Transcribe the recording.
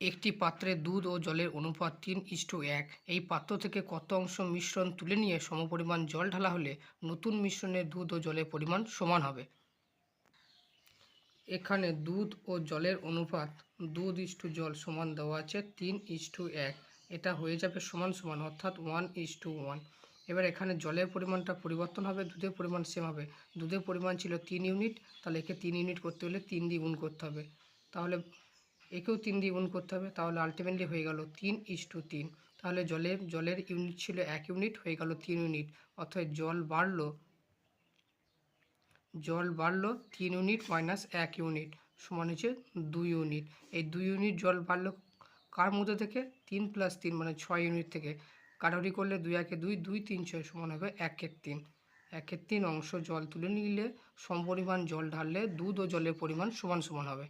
একটি পাত্রে দুধ ও জলের অনুপাত তিন ইস্টু এক। এই পাত্র থেকে কত অংশ মিশ্রণ তুলে নিয়ে সমপরিমাণ জল ঢালা হলে নতুন মিশ্রণে দুধ ও জলের পরিমাণ সমান হবে? এখানে দুধ ও জলের অনুপাত দুধ ইস্টু জল সমান দেওয়া আছে তিন ইস্টু এক। এটা হয়ে যাবে সমান সমান, অর্থাৎ ওয়ান ইস্টু ওয়ান। এবার এখানে জলের পরিমাণটা পরিবর্তন হবে, দুধের পরিমাণ সেম হবে। দুধের পরিমাণ ছিল তিন ইউনিট, তাহলে একে তিন ইউনিট করতে হলে তিন দিয়ে গুণ করতে হবে। তাহলে একেও তিন দিয়ে গুণ করতে হবে, তাহলে আলটিমেটলি হয়ে গেল তিন ইস টু তিন। তাহলে জলের জলের ইউনিট ছিল এক ইউনিট হয়ে গেল তিন ইউনিট অর্থাৎ জল বাড়লো জল বাড়লো তিন ইউনিট মাইনাস এক ইউনিট সমান হচ্ছে দুই ইউনিট এই দুই ইউনিট জল বাড়লো কার মধ্যে থেকে? তিন প্লাস তিন মানে ছয় ইউনিট থেকে। কাটারি করলে দুই একে দুই দুই তিন ছয় সমান হবে একের তিন। একের তিন অংশ জল তুলে নিলে সমপরিমাণ জল ঢাললে দুধ ও জলের পরিমাণ সমান সমান হবে।